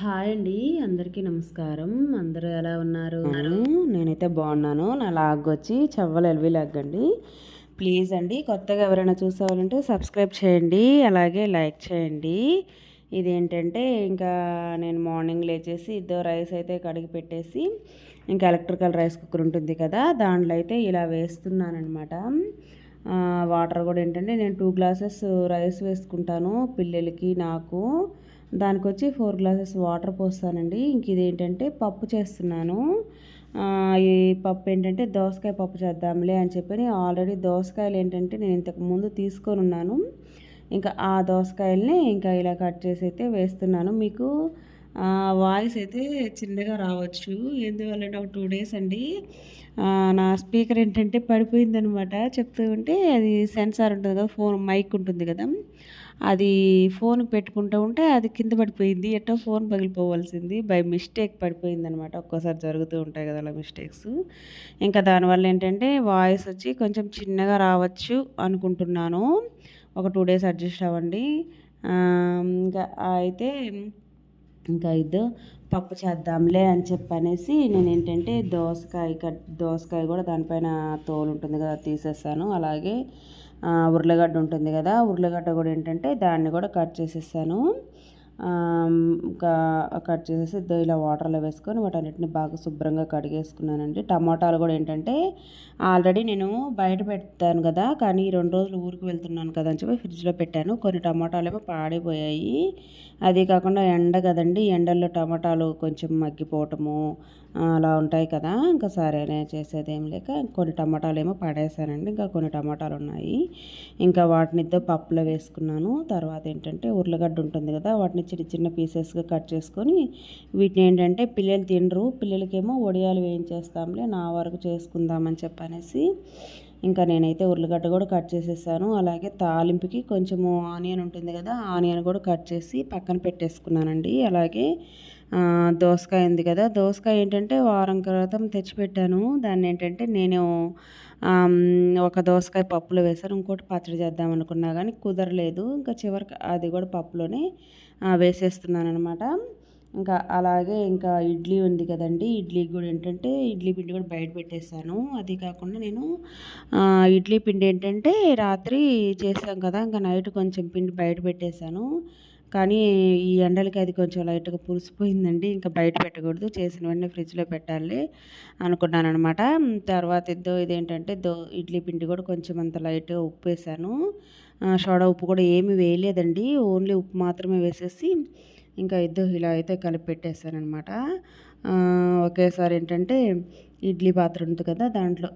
Hi అండి అందరికీ నమస్కారం. అందరూ ఎలా ఉన్నారు? నేనైతే బాగున్నాను. నా లాగ్ వచ్చి చవ్వలు ఎల్వి లాగ్ అండి ప్లీజ్ అండి కొత్తగా ఎవరైనా చూసేవాళ్ళంటే సబ్స్క్రైబ్ చేయండి అలాగే లైక్ చేయండి. ఇదేంటంటే ఇంకా నేను మార్నింగ్ లేచేసి ఇద్దరు రైస్ అయితే కడిగి పెట్టేసి ఇంకా ఎలక్ట్రికల్ రైస్ కుక్కర్ ఉంటుంది కదా దాంట్లో అయితే ఇలా వేస్తున్నానమాట వాటర్ కూడా ఏంటంటే నేను టూ గ్లాసెస్ రైస్ వేసుకుంటాను పిల్లలకి నాకు. దానికి వచ్చి ఫోర్ గ్లాసెస్ వాటర్ పోస్తానండి. ఇంక ఇదేంటంటే పప్పు చేస్తున్నాను. ఈ పప్పు ఏంటంటే దోసకాయ పప్పు చేద్దాంలే అని చెప్పి ఆల్రెడీ దోసకాయలు ఏంటంటే నేను ఇంతకు ముందు తీసుకొని ఉన్నాను ఇంకా ఆ దోసకాయల్ని ఇంకా ఇలా కట్ చేసి అయితే వేస్తున్నాను. మీకు వాయిస్ అయితే చిన్నగా రావచ్చు. ఎందువల్ల ఒక టూ డేస్ అండి. నా స్పీకర్ ఏంటంటే పడిపోయిందనమాట. చెప్తూ ఉంటే అది సెన్సార్ ఉంటుంది కదా ఫోన్ మైక్ ఉంటుంది కదా. అది ఫోన్ పెట్టుకుంటూ ఉంటే అది కింద పడిపోయింది ఎట్టో ఫోన్ పగిలిపోవాల్సింది. బై మిస్టేక్ పడిపోయింది అనమాట ఒక్కోసారి జరుగుతూ ఉంటాయి కదా అలా మిస్టేక్స్. ఇంకా దానివల్ల ఏంటంటే వాయిస్ వచ్చి కొంచెం చిన్నగా రావచ్చు అనుకుంటున్నాను. ఒక టూ డేస్ అడ్జస్ట్ అవ్వండి. ఇంకా అయితే ఇంకా ఇద్దో పప్పు చేద్దాంలే అని చెప్పనేసి నేను ఏంటంటే దోసకాయ కట్ దోసకాయ కూడా దానిపైన తోలు ఉంటుంది కదా తీసేసాను అలాగే ఉర్లగడ్డ ఉంటుంది కదా ఉర్లగడ్డ కూడా ఏంటంటే దాన్ని కూడా కట్ చేసేసాను. ఇంకా కట్ చేసేసి ఇలా వాటర్లో వేసుకొని వాటన్నిటిని బాగా శుభ్రంగా కడిగేసుకున్నానండి. టమాటాలు కూడా ఏంటంటే ఆల్రెడీ నేను బయట పెడతాను కదా కానీ రెండు రోజులు ఊరికి వెళ్తున్నాను కదా అని చెప్పి ఫ్రిడ్జ్లో పెట్టాను. కొన్ని టమాటాలు ఏమో పాడైపోయాయి. అదే కాకుండా ఎండ కదండి ఎండల్లో టమాటాలు కొంచెం మగ్గిపోవటము అలా ఉంటాయి కదా. ఇంకా సరే చేసేది ఏం లేక కొన్ని టమాటాలు ఏమో పడేసానండి. ఇంకా కొన్ని టమాటాలు ఉన్నాయి. ఇంకా వాటిని ఇద్దరు పప్పులో వేసుకున్నాను. తర్వాత ఏంటంటే ఉర్లగడ్డ ఉంటుంది కదా వాటిని చిన్న చిన్న పీసెస్గా కట్ చేసుకొని వీటిని ఏంటంటే పిల్లలు తినరు. పిల్లలకేమో వడియాలు వేయించేస్తాంలే నా వరకు చేసుకుందామని చెప్పనేసి ఇంకా నేనైతే ఉర్లగడ్డ కూడా కట్ చేసేసాను. అలాగే తాలింపుకి కొంచెము ఆనియన్ ఉంటుంది కదా ఆనియన్ కూడా కట్ చేసి పక్కన పెట్టేసుకున్నానండి. అలాగే దోసకాయ ఉంది కదా. దోసకాయ ఏంటంటే వారం క్రితం తెచ్చిపెట్టాను. దాన్ని ఏంటంటే నేను ఒక దోసకాయ పప్పులో వేసాను ఇంకోటి పచ్చడి చేద్దాం అనుకున్నా కానీ కుదరలేదు. ఇంకా చివరికి అది కూడా పప్పులోనే వేసేస్తున్నాను అనమాట ఇంకా అలాగే ఇంకా ఇడ్లీ ఉంది కదండి. ఇడ్లీ కూడా ఏంటంటే ఇడ్లీ పిండి కూడా బయట పెట్టేశాను. అది కాకుండా నేను ఇడ్లీ పిండి ఏంటంటే రాత్రి చేసాం కదా. ఇంకా నైట్ కొంచెం పిండి బయట పెట్టేశాను. కానీ ఈ ఎండలకి అది కొంచెం లైట్గా పులిసిపోయిందండి. ఇంకా బయట పెట్టకూడదు. చేసిన వెంటనే ఫ్రిడ్జ్లో పెట్టాలి అనుకున్నాను అనమాట తర్వాత ఇద్దో ఇదేంటంటే దో ఇడ్లీ పిండి కూడా కొంచెం అంత లైట్గా ఉప్పు వేసాను సోడా ఉప్పు కూడా ఏమి వేయలేదండి. ఓన్లీ ఉప్పు మాత్రమే వేసేసి ఇంకా ఇద్దో ఇలా అయితే కలిపి పెట్టేశానమాట ఒకేసారి ఏంటంటే ఇడ్లీ పాత్ర ఉంటుంది కదా దాంట్లో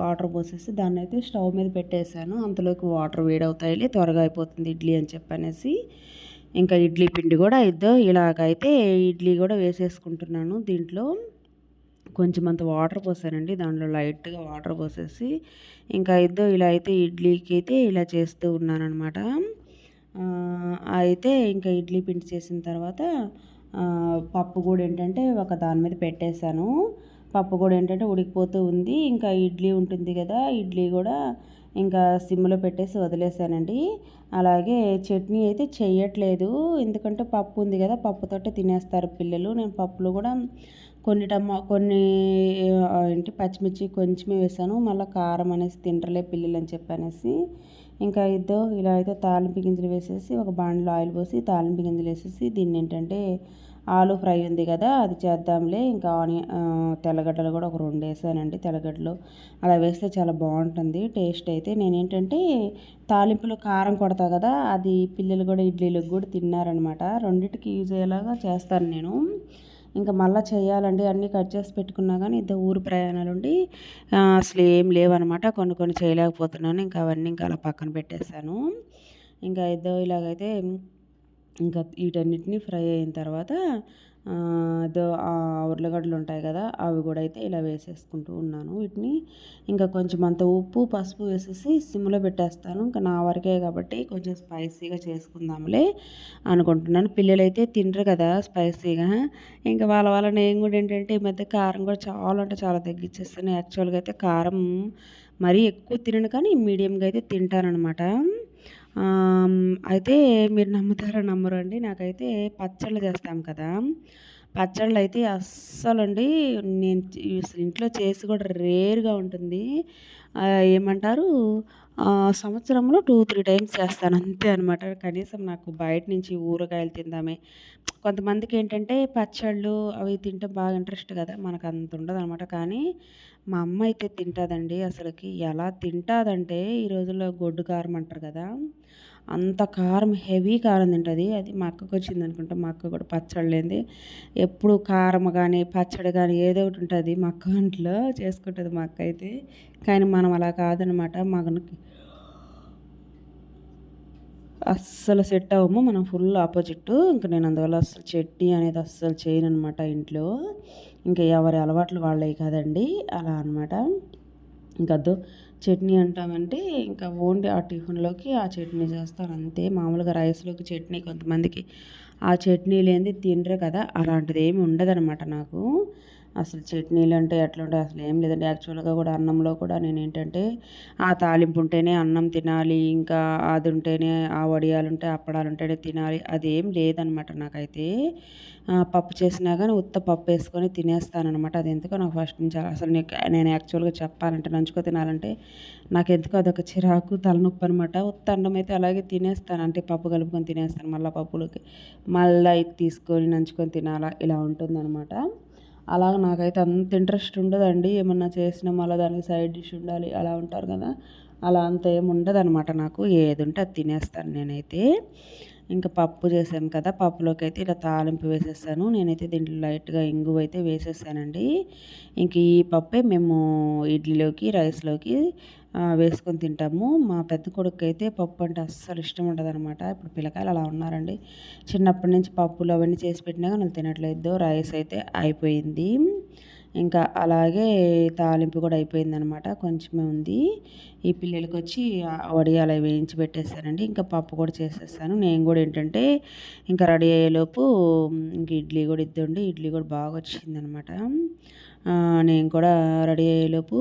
వాటర్ పోసేసి దాన్ని అయితే స్టవ్ మీద పెట్టేశాను. అంతలోకి వాటర్ వేడవుతాయి త్వరగా అయిపోతుంది ఇడ్లీ అని చెప్పనేసి. ఇంకా ఇడ్లీ పిండి కూడా ఇద్దో ఇలాగైతే ఇడ్లీ కూడా వేసేసుకుంటున్నాను దీంట్లో. కొంచెం అంత వాటర్ పోసానండి దాంట్లో లైట్గా వాటర్ పోసేసి. ఇంకా ఇద్దో ఇలా అయితే ఇడ్లీకి అయితే ఇలా చేస్తూ ఉన్నానమాట అయితే ఇంకా ఇడ్లీ పిండి చేసిన తర్వాత పప్పు కూడా ఏంటంటే ఒక దాని మీద పెట్టేశాను. పప్పు కూడా ఏంటంటే ఉడికిపోతూ ఉంది. ఇంకా ఇడ్లీ ఉంటుంది కదా ఇడ్లీ కూడా ఇంకా సిమ్లో పెట్టేసి వదిలేసానండి. అలాగే చట్నీ అయితే చెయ్యట్లేదు. ఎందుకంటే పప్పు ఉంది కదా పప్పుతోటే తినేస్తారు పిల్లలు. నేను పప్పులో కూడా కొన్ని టమా కొన్ని ఏంటి పచ్చిమిర్చి కొంచెమే వేసాను. మళ్ళీ కారం అనేసి తింటలే పిల్లలు అని చెప్పనేసి. ఇంకా ఇద్దో ఇలా అయితే తాలింపు గింజలు వేసేసి ఒక బాండ్లో ఆయిల్ పోసి తాలింపు గింజలు వేసేసి దీన్ని ఏంటంటే ఆలు ఫ్రై ఉంది కదా అది చేద్దాంలే. ఇంకా ఆనియన్ తెల్లగడ్డలు కూడా ఒక రెండు వేసానండి తెల్లగడ్డలు. అలా వేస్తే చాలా బాగుంటుంది. టేస్ట్ అయితే నేనేంటంటే తాలింపులు కారం కొడతా కదా అది పిల్లలు కూడా ఇడ్లీలకు కూడా తిన్నారనమాట. రెండింటికి యూజ్ అయ్యేలాగా చేస్తాను నేను. ఇంకా మళ్ళీ చేయాలండి. అన్నీ కట్ చేసి పెట్టుకున్నా కానీ ఇద్దరు ఊరు ప్రయాణాలు ఉండి అసలు ఏం లేవనమాట. కొన్ని కొన్ని చేయలేకపోతున్నాను. ఇంకా అవన్నీ ఇంకా అలా పక్కన పెట్టేశాను. ఇంకా ఇద్దరు ఇలాగైతే ఇంకా వీటన్నిటిని ఫ్రై అయిన తర్వాత ఉర్లగడ్డలు ఉంటాయి కదా అవి కూడా అయితే ఇలా వేసేసుకుంటూ ఉన్నాను. వీటిని ఇంకా కొంచెం అంత ఉప్పు పసుపు వేసేసి సిమ్లో పెట్టేస్తాను. ఇంకా నా వరకే కాబట్టి కొంచెం స్పైసీగా చేసుకుందాంలే అనుకుంటున్నాను. పిల్లలు అయితే తినరు కదా స్పైసీగా. ఇంకా వాళ్ళ వల్ల నేను కూడా ఏంటంటే ఈ మధ్య కారం కూడా చాలా అంటే చాలా తగ్గించేస్తాను యాక్చువల్గా అయితే కారం మరీ ఎక్కువ తినను కానీ మీడియంగా అయితే తింటానమాట అయితే మీరు నమ్ముతారో నమ్మరు అండి. నాకైతే పచ్చళ్ళు చేస్తాం కదా. పచ్చళ్ళు అయితే అస్సలండి నేను ఇంట్లో చేసి కూడా రేర్గా ఉంటుంది. ఏమంటారు? సంవత్సరంలో టూ త్రీ టైమ్స్ చేస్తాను. అంతే అనమాట కనీసం నాకు బయట నుంచి ఊరగాయలు తిందామే. కొంతమందికి ఏంటంటే పచ్చళ్ళు అవి తింటే బాగా ఇంట్రెస్ట్ కదా. మనకు అంత ఉండదు అనమాట కానీ మా అమ్మ అయితే తింటుందండి. అసలుకి ఎలా తింటుందంటే ఈ రోజుల్లో గొడ్డు కారం అంటారు కదా. అంత కారం హెవీ కారం తింటుంది. అది మా అక్కకు వచ్చింది అనుకుంటా. మా అక్క కూడా పచ్చడి లేనిది. ఎప్పుడు కారం కానీ పచ్చడి కానీ ఏదో ఒకటి ఉంటుంది మా అక్క ఇంట్లో చేసుకుంటుంది మా అక్క అయితే. కానీ మనం అలా కాదనమాట. మగనకి అస్సలు సెట్ అవ్వము. మనం ఫుల్ ఆపోజిట్. ఇంకా నేను అందువల్ల అస్సలు చట్నీ అనేది అస్సలు చేయను అనమాట ఇంట్లో. ఇంకా ఎవరి అలవాట్లు వాళ్ళవి కదండి. అలా అనమాట. ఇంకా చట్నీ అంటామంటే ఇంకా ఓన్లీ ఆ టిఫిన్లోకి ఆ చట్నీ చేస్తారు. అంతే. మామూలుగా రైస్లోకి చట్నీ కొంతమందికి ఆ చట్నీ లేనిది తినరు కదా. అలాంటిది ఏమి ఉండదనమాట నాకు. అసలు చట్నీలు అంటే ఎట్లుంటాయి అసలు ఏం లేదండి. యాక్చువల్గా కూడా అన్నంలో కూడా నేను ఏంటంటే ఆ తాలింపు ఉంటేనే అన్నం తినాలి ఇంకా అది ఉంటేనే ఆ వడియాలు ఉంటే అప్పడాలు ఉంటేనే తినాలి అదేం లేదనమాట నాకైతే. పప్పు చేసినా కానీ ఉత్త పప్పు వేసుకొని తినేస్తానమాట అది ఎందుకో నాకు ఫస్ట్ నుంచి అసలు నీకు నేను యాక్చువల్గా చెప్పాలంటే నంచుకో తినాలంటే నాకు ఎందుకో అదొక చిరాకు తలనొప్పి అనమాట. ఉత్త అన్నం అయితే అలాగే తినేస్తాను. అంటే పప్పు కలుపుకొని తినేస్తాను మళ్ళీ పప్పులోకి. మళ్ళీ ఇది తీసుకొని నంచుకొని తినాలా ఇలా ఉంటుందన్నమాట అలాగ నాకైతే అంత ఇంట్రెస్ట్ ఉండదండి. ఏమన్నా చేసినా మళ్ళీ దానికి సైడ్ డిష్ ఉండాలి అలా ఉంటారు కదా. అలా అంత ఏమి ఉండదు అనమాట నాకు. ఏది ఉంటే అది తినేస్తాను నేనైతే. ఇంకా పప్పు చేశాను కదా పప్పులోకి అయితే ఇలా తాలింపు వేసేసాను నేనైతే దీంట్లో లైట్గా ఇంగువ అయితే వేసేసానండి ఇంక ఈ పప్పే మేము ఇడ్లీలోకి రైస్లోకి వేసుకొని తింటాము. మా పెద్ద కొడుకు అయితే పప్పు అంటే అస్సలు ఇష్టం ఉండదు అనమాట ఇప్పుడు పిల్లకాయలు అలా ఉన్నారండి. చిన్నప్పటి నుంచి పప్పులు అవన్నీ చేసి పెట్టినా కానీ వాళ్ళు తినట్లేదు. రైస్ అయితే అయిపోయింది. ఇంకా అలాగే తాలింపు కూడా అయిపోయిందనమాట. కొంచెమే ఉంది. ఈ పిల్లలకి వచ్చి వడియాలు అవి వేయించి పెట్టేస్తానండి. ఇంకా పప్పు కూడా చేసేస్తాను. నేను కూడా ఏంటంటే ఇంకా రెడీ అయ్యేలోపు ఇంక ఇడ్లీ కూడా ఇద్దండి. ఇడ్లీ కూడా బాగా వచ్చిందనమాట. నేను కూడా రెడీ అయ్యేలోపు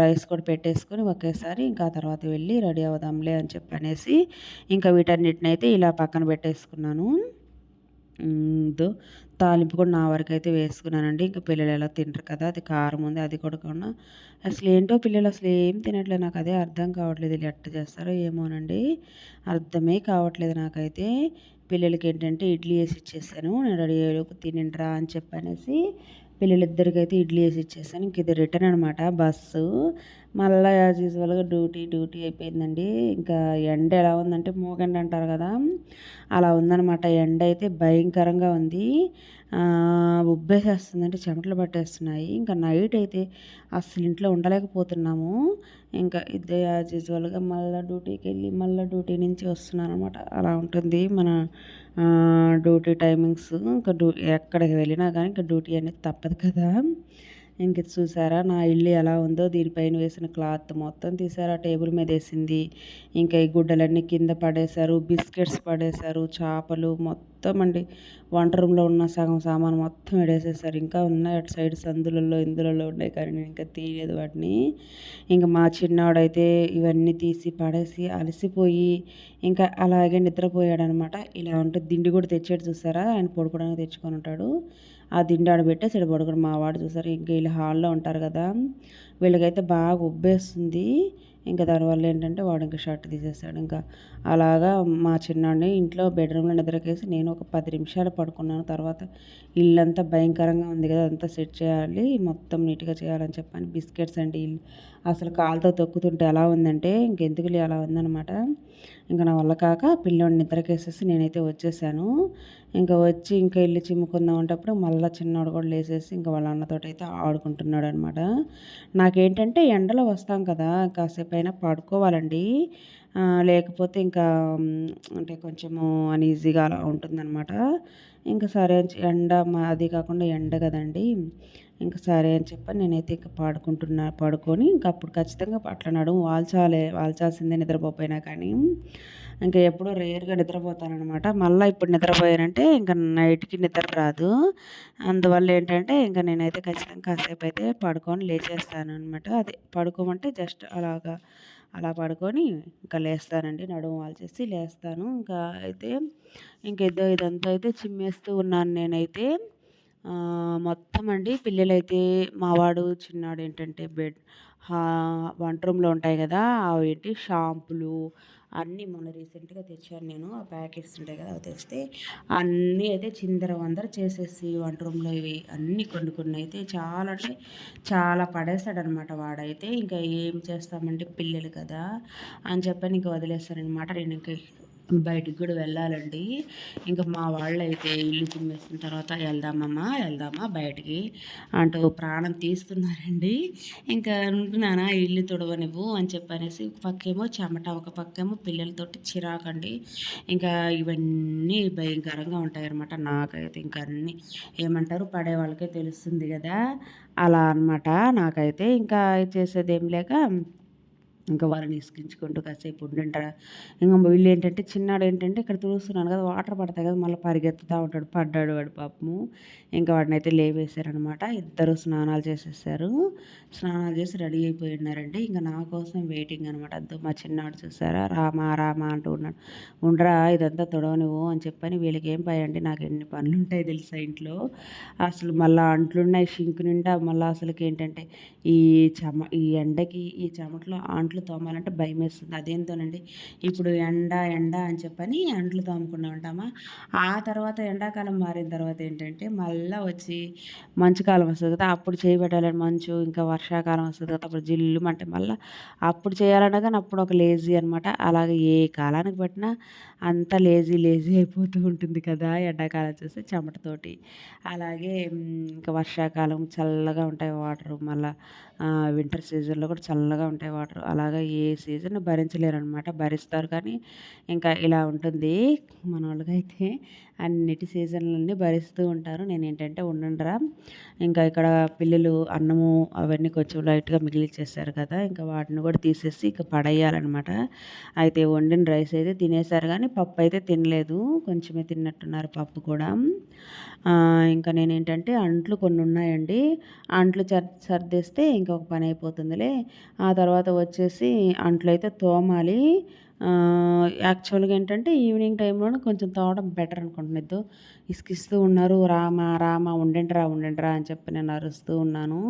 రైస్ కూడా పెట్టేసుకొని ఒకేసారి ఇంకా తర్వాత వెళ్ళి రెడీ అవుదాంలే అని చెప్పి అనేసి ఇంకా వీటన్నిటిని అయితే ఇలా పక్కన పెట్టేసుకున్నాను. తాలింపు కూడా నా వరకు అయితే వేసుకున్నానండి. ఇంకా పిల్లలు ఎలా తింటారు కదా అది కారం ఉంది అది కూడా కొన్నా. అసలు ఏంటో పిల్లలు అసలు ఏం తినట్లేదు నాకు అదే అర్థం కావట్లేదు వీళ్ళు ఎట్ట చేస్తారో ఏమోనండి. అర్థమే కావట్లేదు నాకైతే. పిల్లలకి ఏంటంటే ఇడ్లీ వేసి ఇచ్చేసాను. నేను రెడీ అయ్యేలోపు తినిండ్రా అని చెప్పనేసి పిల్లలిద్దరికి అయితే ఇడ్లీ వేసి ఇచ్చేసాను. ఇంక ఇది రిటర్న్ అనమాట బస్సు. మళ్ళీ యాజ్ యూజువల్గా డ్యూటీ డ్యూటీ అయిపోయిందండి. ఇంకా ఎండ ఎలా ఉందంటే మూగండి అంటారు కదా. అలా ఉందన్నమాట. ఎండ అయితే భయంకరంగా ఉంది. ఉబ్బేసేస్తుందంటే ఉబ్బేసేస్తుంది అంటే చెమటలు పట్టేస్తున్నాయి. ఇంకా నైట్ అయితే అస్సలు ఇంట్లో ఉండలేకపోతున్నాము. ఇంకా ఇదే యాజ్ యూజువల్గా మళ్ళీ డ్యూటీకి వెళ్ళి మళ్ళీ డ్యూటీ నుంచి వస్తున్నాను అనమాట అలా ఉంటుంది మన డ్యూటీ టైమింగ్స్. ఇంకా డ్యూ ఎక్కడికి వెళ్ళినా కానీ ఇంకా డ్యూటీ అనేది తప్పదు కదా. ఇంక చూసారా? నా ఇల్లు ఎలా ఉందో దీనిపైన వేసిన క్లాత్ మొత్తం తీసారా టేబుల్ మీద వేసింది. ఇంకా ఈ గుడ్డలన్నీ కింద పడేశారు బిస్కెట్స్ పడేశారు చేపలు మొత్తం మొత్తం అండి. వంట రూమ్లో ఉన్న సగం సామాను మొత్తం ఎడేసేసారు. ఇంకా ఉన్నాయి అటు సైడ్ సందులలో ఇందులలో ఉన్నాయి కానీ నేను ఇంకా తీయలేదు వాటిని. ఇంకా మా చిన్నవాడైతే ఇవన్నీ తీసి పడేసి అలసిపోయి ఇంకా అలాగే నిద్రపోయాడు అనమాట ఇలా ఉంటే దిండి కూడా తెచ్చాడు చూసారా? ఆయన పడుకోవడానికి తెచ్చుకొని ఉంటాడు. ఆ దిండి ఆడ పెట్టేసి ఇక్కడ పడుకోడు. మా వాడు చూసారు? ఇంకా వీళ్ళు హాల్లో ఉంటారు కదా. వీళ్ళకైతే బాగా ఉబ్బేస్తుంది. ఇంకా దానివల్ల ఏంటంటే వాడు ఇంకా షర్ట్ తీసేసాడు. ఇంకా అలాగా మా చిన్నాడిని ఇంట్లో బెడ్రూమ్లో నిద్రకేసి నేను ఒక పది నిమిషాలు పడుకున్నాను. తర్వాత ఇల్లంతా భయంకరంగా ఉంది కదా అంతా సెట్ చేయాలి మొత్తం నీట్గా చేయాలని చెప్పని బిస్కెట్స్ అండి ఇల్లు అసలు కాలుతో తొక్కుతుంటే ఎలా ఉందంటే ఇంకెందుకులే అలా ఉందన్నమాట. ఇంకా నా వల్ల కాక పిల్లోడిని నిద్రకేసేసి నేనైతే వచ్చేసాను. ఇంకా వచ్చి ఇంకా ఇల్లు చిమ్ముకుందాం అంటప్పుడు మళ్ళీ చిన్నోడు కూడా లేసేసి ఇంకా వాళ్ళ అన్నతోటి అయితే ఆడుకుంటున్నాడు అనమాట నాకేంటంటే ఎండలో వస్తాం కదా కాసేపు అయినా పడుకోవాలండి లేకపోతే ఇంకా అంటే కొంచెము అన్ఈజీగా అలా ఉంటుందన్నమాట. ఇంకా సరే ఎండ మా అది కాకుండా ఎండ కదండి. ఇంకా సరే అని చెప్పి నేనైతే ఇంకా పాడుకుంటున్నా పడుకొని ఇంకా అప్పుడు ఖచ్చితంగా అట్లా నడుము వాల్చాలే వాల్చాల్సిందే నిద్రపోయినా కానీ. ఇంకా ఎప్పుడో రేర్గా నిద్రపోతానమాట మళ్ళీ ఇప్పుడు నిద్రపోయానంటే ఇంకా నైట్కి నిద్ర రాదు. అందువల్ల ఏంటంటే ఇంకా నేనైతే ఖచ్చితంగా కాసేపు అయితే పడుకొని లేచేస్తాను అనమాట అదే పడుకోమంటే జస్ట్ అలాగా అలా పడుకొని ఇంకా లేస్తానండి. నడుము వాల్చేసి లేస్తాను. ఇంకా అయితే ఇంకేదో ఇదంతా అయితే చిమ్మేస్తూ ఉన్నాను నేనైతే. మొత్తం అండి పిల్లలైతే మావాడు చిన్నాడు ఏంటంటే బెడ్ వంట రూమ్లో ఉంటాయి కదా అవి ఏంటి? షాంపులు అన్నీ మొన్న రీసెంట్గా తెచ్చాను నేను. ఆ ప్యాకెట్స్ ఉంటాయి కదా అవి తెస్తే అన్నీ అయితే చిందర వందర చేసేసి వంట రూమ్లో ఇవి అన్నీ కొన్ని కొన్ని అయితే చాలా అంటే చాలా పడేస్తాడనమాట వాడైతే. ఇంకా ఏం చేస్తామంటే పిల్లలు కదా అని చెప్పని ఇంకా వదిలేస్తానమాట నేను ఇంకా బయటికి కూడా వెళ్ళాలండి. ఇంకా మా వాళ్ళు అయితే ఇల్లు తిమ్మేసిన తర్వాత వెళ్దామమ్మా వెళ్దామా బయటికి అంటూ ప్రాణం తీస్తున్నారండి. ఇంకా ఉంటున్నానా ఇల్లు తుడవనివ్వు అని చెప్పనేసి ఒక పక్కేమో చెమట ఒక పక్కేమో పిల్లలతోటి చిరాకండి. ఇంకా ఇవన్నీ భయంకరంగా ఉంటాయన్నమాట నాకైతే. ఇంకా అన్నీ ఏమంటారు? పడే వాళ్ళకే తెలుస్తుంది కదా. అలా అనమాట నాకైతే. ఇంకా చేసేది ఏం లేక ఇంకా వాళ్ళని ఇసుకించుకుంటూ కాసేపు ఉండింటారు ఇంకా వీళ్ళు ఏంటంటే చిన్నాడు ఏంటంటే ఇక్కడ చూస్తున్నాను కదా వాటర్ పడతాయి కదా మళ్ళీ పరిగెత్తుతూ ఉంటాడు. పడ్డాడు వాడు పాపము. ఇంకా వాడిని అయితే లేవేశారనమాట ఇద్దరు స్నానాలు చేసేసారు. స్నానాలు చేసి రెడీ అయిపోయి ఉన్నారండి. ఇంకా నా కోసం వెయిటింగ్ అనమాట అద్దు మా చిన్నాడు చూసారా? రామా రామా అంటూ ఉన్నాడు. ఉండరా ఇదంతా తొడవనివ్వు అని చెప్పని వీళ్ళకి ఏం పోయండి నాకు ఎన్ని పనులు ఉంటాయి తెలుసా ఇంట్లో? అసలు మళ్ళీ అంట్లున్నాయి షింక్ నిండా మళ్ళీ అసలుకి ఏంటంటే ఈ చెమ ఈ ఎండకి ఈ చెమటలో అంట్లు అంట్లు తోమాలంటే భయం వేస్తుంది అదేంతోనండి ఇప్పుడు ఎండ ఎండ అని చెప్పని అంట్లు తోముకుండా ఉంటామా? ఆ తర్వాత ఎండాకాలం మారిన తర్వాత ఏంటంటే మళ్ళీ వచ్చి మంచు కాలం వస్తుంది కదా అప్పుడు చేయబెట్టాలని మంచు ఇంకా వర్షాకాలం వస్తుంది కదా అప్పుడు జిల్లు అంటే మళ్ళీ అప్పుడు చేయాలన్నా కానీ అప్పుడు ఒక లేజీ అనమాట అలాగే ఏ కాలానికి పట్టినా అంత లేజీ లేజీ అయిపోతూ ఉంటుంది కదా ఎండాకాలం చూస్తే చెమటతోటి అలాగే ఇంకా వర్షాకాలం చల్లగా ఉంటాయి వాటర్ మళ్ళీ వింటర్ సీజన్లో కూడా చల్లగా ఉంటాయి వాటర్. అలా అలాగా ఏ సీజన్ భరించలేరు అనమాట భరిస్తారు కానీ ఇంకా ఇలా ఉంటుంది. మన వాళ్ళకైతే అన్నిటి సీజన్లన్నీ భరిస్తూ ఉంటారు. నేను ఏంటంటే ఉండండిరా. ఇంకా ఇక్కడ పిల్లలు అన్నము అవన్నీ కొంచెం లైట్గా మిగిలిచ్చేసారు కదా. ఇంకా వాటిని కూడా తీసేసి ఇంకా పడేయాలన్నమాట అయితే వండిన రైస్ అయితే తినేసారు కానీ పప్పు అయితే తినలేదు. కొంచెమే తిన్నట్టున్నారు పప్పు కూడా. ఇంకా నేను ఏంటంటే అంట్లు కొన్ని ఉన్నాయండి అంట్లు సర్దేస్తే ఇంకొక పని అయిపోతుందిలే ఆ తర్వాత వచ్చేసి అంట్లు అయితే తోమాలి. యాక్చువల్గా ఏంటంటే ఈవినింగ్ టైంలోనే కొంచెం తోవడం బెటర్ అనుకుంటున్నాను ఇసుకిస్తూ ఉన్నారు రామా రామా ఉండండిరా ఉండండిరా అని చెప్పి నేను అరుస్తూ ఉన్నాను.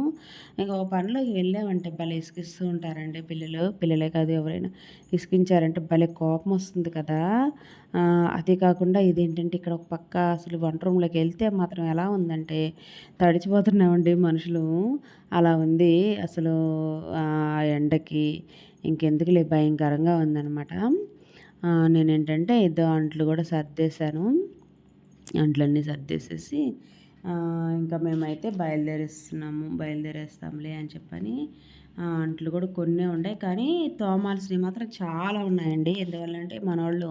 ఇంకా ఒక పనిలోకి వెళ్ళామంటే భలే ఇసుకిస్తూ ఉంటారండి పిల్లలు. పిల్లలే కాదు ఎవరైనా ఇసుకించారంటే భలే కోపం వస్తుంది కదా. అదే కాకుండా ఇదేంటంటే ఇక్కడ ఒక పక్క అసలు వంట రూమ్లోకి వెళ్తే మాత్రం ఎలా ఉందంటే తడిచిపోతున్నామండి మనుషులు. అలా ఉంది అసలు ఎండకి ఇంకెందుకులే భయంకరంగా ఉందనమాట నేనేంటంటే ఇద్దరు అంట్లు కూడా సర్దేశాను. అంట్లన్నీ సర్దేసేసి ఇంకా మేమైతే బయలుదేరేస్తున్నాము. బయలుదేరేస్తాంలే అని చెప్పని అంట్లు కూడా కొన్ని ఉన్నాయి కానీ తోమాల్సినవి మాత్రం చాలా ఉన్నాయండి. ఎందువల్లంటే మన వాళ్ళు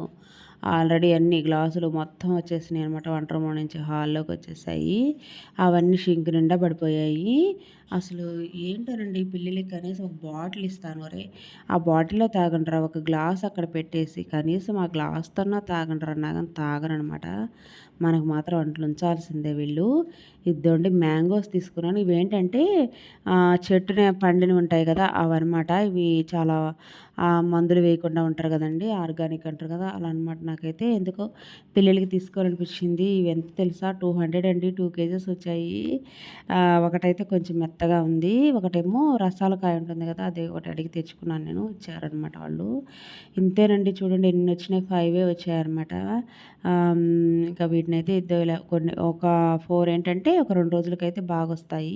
ఆల్రెడీ అన్ని గ్లాసులు మొత్తం వచ్చేసినాయి అనమాట వంట రూమ్ నుంచి హాల్లోకి వచ్చేసాయి. అవన్నీ షింక్ నిండా పడిపోయాయి. అసలు ఏంటోనండి పిల్లలకి కనీసం ఒక బాటిల్ ఇస్తాను. అరే ఆ బాటిల్లో తాగండ్రా. ఒక గ్లాస్ అక్కడ పెట్టేసి కనీసం ఆ గ్లాస్తో తాగండ్రా అన్నా కానీ తాగరనమాట మనకు మాత్రం అంట్లు ఉంచాల్సిందే వీళ్ళు. ఇద్దండి మ్యాంగోస్ తీసుకున్నాను. ఇవేంటంటే చెట్టునే పండిని ఉంటాయి కదా అవన్నమాట. ఇవి చాలా మందులు వేయకుండా ఉంటారు కదండి. ఆర్గానిక్ అంటారు కదా అలా అనమాట నాకైతే ఎందుకో పిల్లలకి తీసుకోవాలనిపించింది. ఇవి ఎంత తెలుసా? టూ హండ్రెడ్ అండి. టూ కేజెస్ వచ్చాయి. ఒకటైతే కొంచెం మెత్తగా ఉంది. ఒకటేమో రసాల కాయ ఉంటుంది కదా అది ఒకటి అడిగి తెచ్చుకున్నాను నేను. ఇచ్చారనమాట వాళ్ళు. ఇంతేనండి చూడండి ఎన్ని వచ్చినాయి ఫైవే వచ్చాయన్నమాట. ఇంకా వీటిని అయితే ఇద్దరు కొన్ని ఒక ఫోర్ ఏంటంటే ఒక రెండు రోజులకైతే బాగా వస్తాయి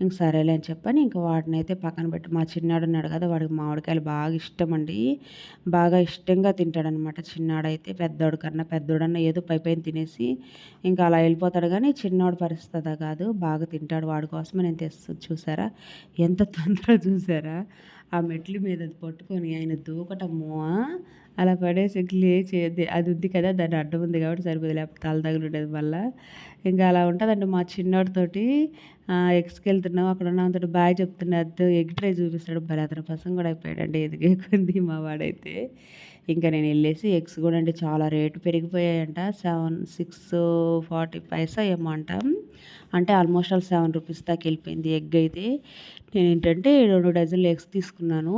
ఇంక సరేలే అని చెప్పని ఇంక వాటిని అయితే పక్కన పెట్టి మా చిన్నాడు ఉన్నాడు కదా వాడికి మామిడికాయలు బాగా ఇష్టం అండి బాగా ఇష్టంగా తింటాడనమాట చిన్నాడైతే పెద్దోడు కన్నా పెద్దోడన్నా ఏదో పై పైన తినేసి ఇంకా అలా వెళ్ళిపోతాడు కానీ చిన్నోడు పరిస్థితి కాదు. బాగా తింటాడు వాడి కోసమే నేను తెస్తు చూసారా? ఎంత తొందర చూసారా? ఆ మెట్ల మీద పట్టుకొని ఆయన దూకటము అలా పడేసి లేచి అది ఉంది కదా దాని అడ్డం ఉంది కాబట్టి సరిపోదు. లేకపోతే తల తగిలి ఉండేది మళ్ళీ. ఇంకా అలా ఉంటుందండి మా చిన్నోడితోటి. ఎక్స్కి వెళ్తున్నాం అక్కడ ఉన్నంతటి బాయ్ చెప్తున్నాడు. ఎగ్ ట్రై చూపిస్తాడు మరి అతని పసం కూడా అయిపోయాడండి. ఎదిగేకుంది మా వాడైతే. ఇంకా నేను వెళ్ళేసి ఎగ్స్ కూడా అంటే చాలా రేటు పెరిగిపోయాయంట. సెవెన్ సిక్స్ ఫార్టీ పైసా ఏమో అంట. అంటే ఆల్మోస్ట్ ఆల్ సెవెన్ రూపీస్ దాకా వెళ్ళిపోయింది ఎగ్ అయితే. నేను ఏంటంటే రెండు డజన్లు ఎగ్స్ తీసుకున్నాను.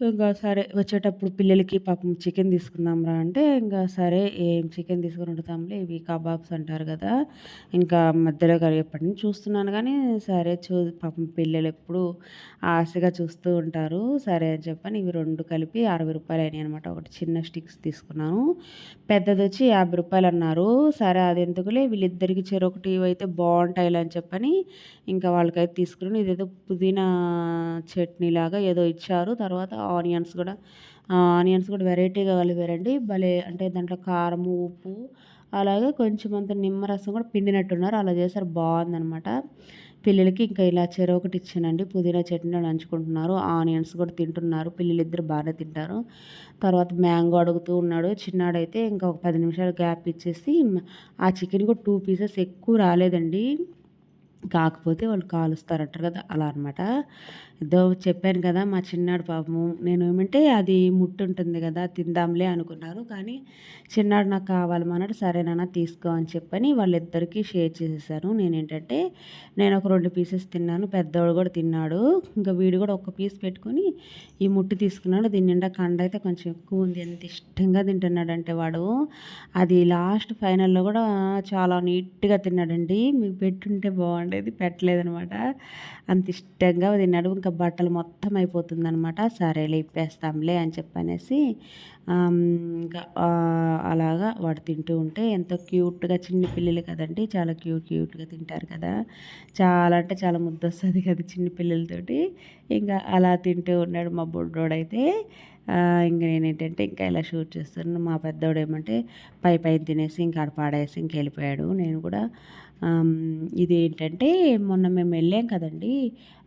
ఇంకా సరే వచ్చేటప్పుడు పిల్లలకి పాపం చికెన్ తీసుకుందాం రా అంటే ఇంకా సరే ఏం చికెన్ తీసుకుని వండుతాంలే ఇవి కబాబ్స్ అంటారు కదా. ఇంకా మధ్యలో కరిగేపటి నుంచి చూస్తున్నాను కానీ సరే చూ పాపం పిల్లలు ఎప్పుడు ఆశగా చూస్తూ ఉంటారు. సరే అని చెప్పని ఇవి రెండు కలిపి అరవై రూపాయలు అయినాయి అనమాట ఒకటి చిన్న స్టిక్స్ తీసుకున్నాను. పెద్దది వచ్చి యాభై రూపాయలు అన్నారు. సరే అది ఎందుకులే వీళ్ళిద్దరికి చెరొకటి అయితే బాగుంటాయి అని చెప్పని ఇంకా వాళ్ళకైతే తీసుకుని ఇదేదో పుదీనా చట్నీ లాగా ఏదో ఇచ్చారు. తర్వాత ఆనియన్స్ కూడా. ఆనియన్స్ కూడా వెరైటీగా కలిపారండి. భలే అంటే దాంట్లో కారం ఉప్పు అలాగే కొంచెం అంత నిమ్మరసం కూడా పిండినట్టున్నారు. అలా చేశారు. బాగుందనమాట పిల్లలకి ఇంకా ఇలా చెర ఒకటి ఇచ్చానండి. పుదీనా చట్నీ నంచుకుంటున్నారు. ఆనియన్స్ కూడా తింటున్నారు. పిల్లలు ఇద్దరు బాగానే తింటారు. తర్వాత మ్యాంగో అడుగుతూ ఉన్నాడు. చిన్నాడైతే ఇంకా ఒక పది నిమిషాలు గ్యాప్ ఇచ్చేసి ఆ చికెన్ కూడా టూ పీసెస్ ఎక్కువ రాలేదండి. కాకపోతే వాళ్ళు కాలుస్తారంటారు కదా అలా అనమాట ఏదో చెప్పాను కదా మా చిన్నాడు పాపము. నేను ఏమంటే అది ముట్టు ఉంటుంది కదా తిందాంలే అనుకున్నారు. కానీ చిన్నాడు నాకు కావాలి అన్నాడు నాన్న తీసుకో అని చెప్పని వాళ్ళిద్దరికీ షేర్ చేసేసాను. నేను ఏంటంటే నేను ఒక రెండు పీసెస్ తిన్నాను పెద్దవాడు కూడా తిన్నాడు. ఇంకా వీడు కూడా ఒక పీస్ పెట్టుకొని ఈ ముట్టు తీసుకున్నాడు. దీని నిండా కండ అయితే కొంచెం ఎక్కువ ఉంది. ఎంత ఇష్టంగా తింటున్నాడు అంటే వాడు. అది లాస్ట్ ఫైనల్లో కూడా చాలా నీట్గా తిన్నాడండి. మీకు పెట్టుంటే బాగుండేది. పెట్టలేదనమాట. అంత ఇష్టంగా తిన్నాడు. ఇంకా బట్టలు మొత్తం అయిపోతుందనమాట సరే ఇప్పేస్తాంలే అని చెప్పనేసి ఇంకా అలాగా వాడు తింటూ ఉంటే ఎంతో క్యూట్గా చిన్న పిల్లలు కదండి చాలా క్యూట్ క్యూట్గా తింటారు కదా. చాలా అంటే చాలా ముద్ద వస్తుంది కదా చిన్న పిల్లలతోటి. ఇంకా అలా తింటూ ఉన్నాడు మా బుడ్డోడైతే. ఇంక నేనేంటంటే ఇంకా ఇలా షూట్ చేస్తున్నాను. మా పెద్దోడు ఏమంటే పై పైన తినేసి ఇంకా ఆడ పాడేసి ఇంక వెళ్ళిపోయాడు నేను కూడా ఇది ఏంటంటే మొన్న మేము వెళ్ళాం కదండి.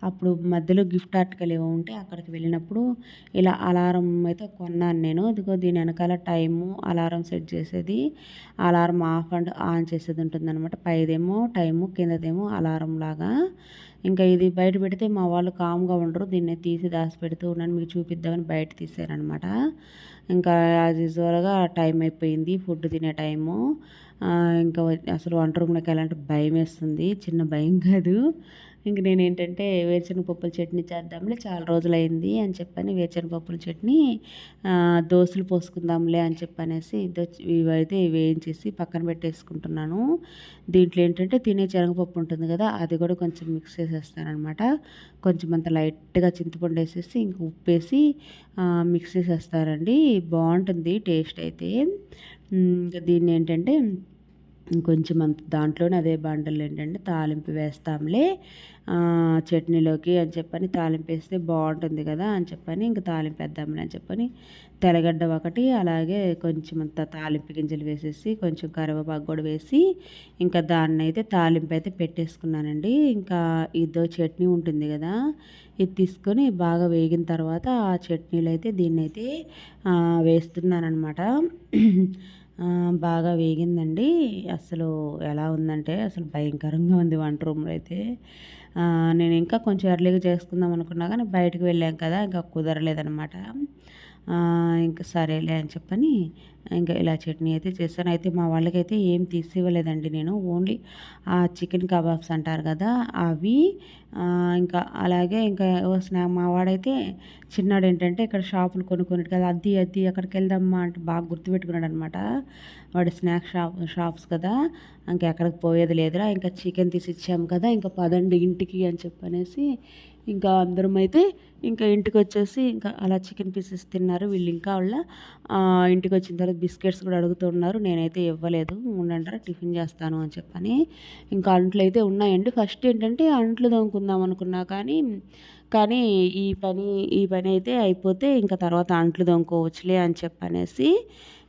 అప్పుడు మధ్యలో గిఫ్ట్ ఆర్టికల్ ఏవో ఉంటే అక్కడికి వెళ్ళినప్పుడు ఇలా అలారం అయితే కొన్నాను నేను. ఇదిగో దీని వెనకాల టైము అలారం సెట్ చేసేది అలారం ఆఫ్ అండ్ ఆన్ చేసేది ఉంటుందన్నమాట. పైదేమో టైము కిందదేమో అలారం లాగా. ఇంకా ఇది బయట పెడితే మా వాళ్ళు కామ్గా ఉండరు. దీన్ని తీసి దాచి పెడుతూ ఉన్నాను మీకు చూపిద్దామని బయట తీసారనమాట ఇంకా యాజ్ యూజువల్గా టైం అయిపోయింది. ఫుడ్ తినే టైము. ఇంకా అసలు వంట రూమ్లోకి ఎలాంటి భయం వేస్తుంది. చిన్న భయం కాదు. ఇంక నేను ఏంటంటే వేరుశనగపప్పుల చట్నీ చేద్దాంలే చాలా రోజులైంది అని చెప్పని వేరుశనగపప్పుల చట్నీ దోశలు పోసుకుందాంలే అని చెప్పనేసి ఇవైతే వేయించేసి పక్కన పెట్టేసుకుంటున్నాను. దీంట్లో ఏంటంటే తినే శనగపప్పు ఉంటుంది కదా అది కూడా కొంచెం మిక్స్ చేసేస్తానమాట కొంచెం అంత లైట్గా చింతపండు వేసేసి ఇంక ఉప్పు వేసి మిక్స్ చేసేస్తారండి బాగుంటుంది టేస్ట్ అయితే. ఇంకా దీన్ని ఏంటంటే ఇంకొంచెం అంత దాంట్లోనే అదే బండలు ఏంటంటే తాలింపు వేస్తాంలే. చట్నీలోకి అని చెప్పని తాలింపు వేస్తే బాగుంటుంది కదా అని చెప్పని ఇంక తాలింపు వేద్దామని అని చెప్పని తెల్లగడ్డ ఒకటి అలాగే కొంచెం అంత తాలింపు గింజలు వేసేసి కొంచెం కరివేపాకు కూడా వేసి ఇంకా దాన్ని అయితే తాలింపు అయితే పెట్టేసుకున్నానండి. ఇంకా ఇదో చట్నీ ఉంటుంది కదా ఇది తీసుకొని బాగా వేగిన తర్వాత ఆ చట్నీలు అయితే దీన్ని అయితే వేస్తున్నాను అనమాట బాగా వేగిందండి. అసలు ఎలా ఉందంటే అసలు భయంకరంగా ఉంది వంట రూమ్లో అయితే. నేను ఇంకా కొంచెం ఎర్లీగా చేసుకుందాం అనుకున్నా కానీ బయటకు వెళ్ళాం కదా ఇంకా కుదరలేదనమాట ఇంకా సరేలే అని చెప్పని ఇంకా ఇలా చట్నీ అయితే చేస్తాను. అయితే మా వాళ్ళకైతే ఏం తీసి ఇవ్వలేదండి నేను. ఓన్లీ ఆ చికెన్ కబాబ్స్ అంటారు కదా అవి ఇంకా అలాగే ఇంకా స్నా మా వాడైతే చిన్నాడు ఏంటంటే ఇక్కడ షాపులు కొనుక్కున్నాడు కదా అద్ది అద్ది అక్కడికి వెళ్దామా అంటే బాగా గుర్తుపెట్టుకున్నాడు అనమాట వాడు స్నాక్ షాప్ షాప్స్ కదా ఇంకా ఎక్కడికి పోయేది లేదురా ఇంకా చికెన్ తీసి ఇచ్చాము కదా ఇంకా పదండి ఇంటికి అని చెప్పనేసి ఇంకా అందరం అయితే ఇంకా ఇంటికి వచ్చేసి ఇంకా అలా చికెన్ పీసెస్ తిన్నారు. వీళ్ళు ఇంకా వాళ్ళ ఇంటికి వచ్చిన తర్వాత బిస్కెట్స్ కూడా అడుగుతున్నారు నేనైతే ఇవ్వలేదు. ఉండంటారా? టిఫిన్ చేస్తాను అని చెప్పని ఇంకా అంట్లు అయితే ఉన్నాయండి. ఫస్ట్ ఏంటంటే అంట్లు దొంకుందాం అనుకున్నా కానీ కానీ ఈ పని ఈ పని అయితే అయిపోతే ఇంకా తర్వాత అంట్లు దొంకోవచ్చులే అని చెప్పనేసి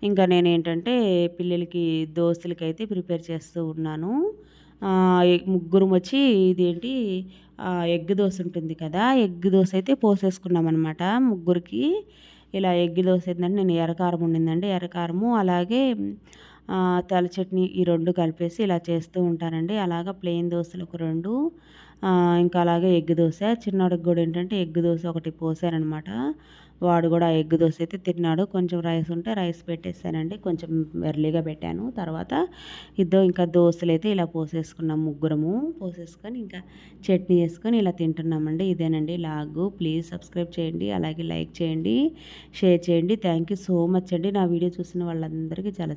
ఇంకా నేను ఏంటంటే పిల్లలకి దోస్తులకి అయితే ప్రిపేర్ చేస్తూ ఉన్నాను. ముగ్గురం వచ్చి ఇదేంటి ఎగ్ దోశ ఉంటుంది కదా ఎగ్ దోశ అయితే పోసేసుకున్నాం అనమాట ముగ్గురికి. ఇలా ఎగ్ దోశ ఏంటంటే నేను ఎర్రకారం ఉండిందండి ఎర్రకారము అలాగే తెల్ల చట్నీ ఈ రెండు కలిపేసి ఇలా చేస్తూ ఉంటానండి. అలాగా ప్లెయిన్ దోశలు ఒక రెండు ఇంకా అలాగే ఎగ్ దోశ. చిన్నోడికి కూడా ఏంటంటే ఎగ్ దోశ ఒకటి పోసానమాట వాడు కూడా ఎగ్ దోశ అయితే తిన్నాడు. కొంచెం రైస్ ఉంటే రైస్ పెట్టేసానండి కొంచెం ఎర్లీగా పెట్టాను. తర్వాత ఇద్దరు ఇంకా దోశలు అయితే ఇలా పోసేసుకున్నాం ముగ్గురము. పోసేసుకొని ఇంకా చట్నీ వేసుకొని ఇలా తింటున్నామండి. ఇదేనండి లాగు. ప్లీజ్ సబ్స్క్రైబ్ చేయండి. అలాగే లైక్ చేయండి. షేర్ చేయండి. థ్యాంక్ యూ సో మచ్ అండి. నా వీడియో చూసిన వాళ్ళందరికీ చాలా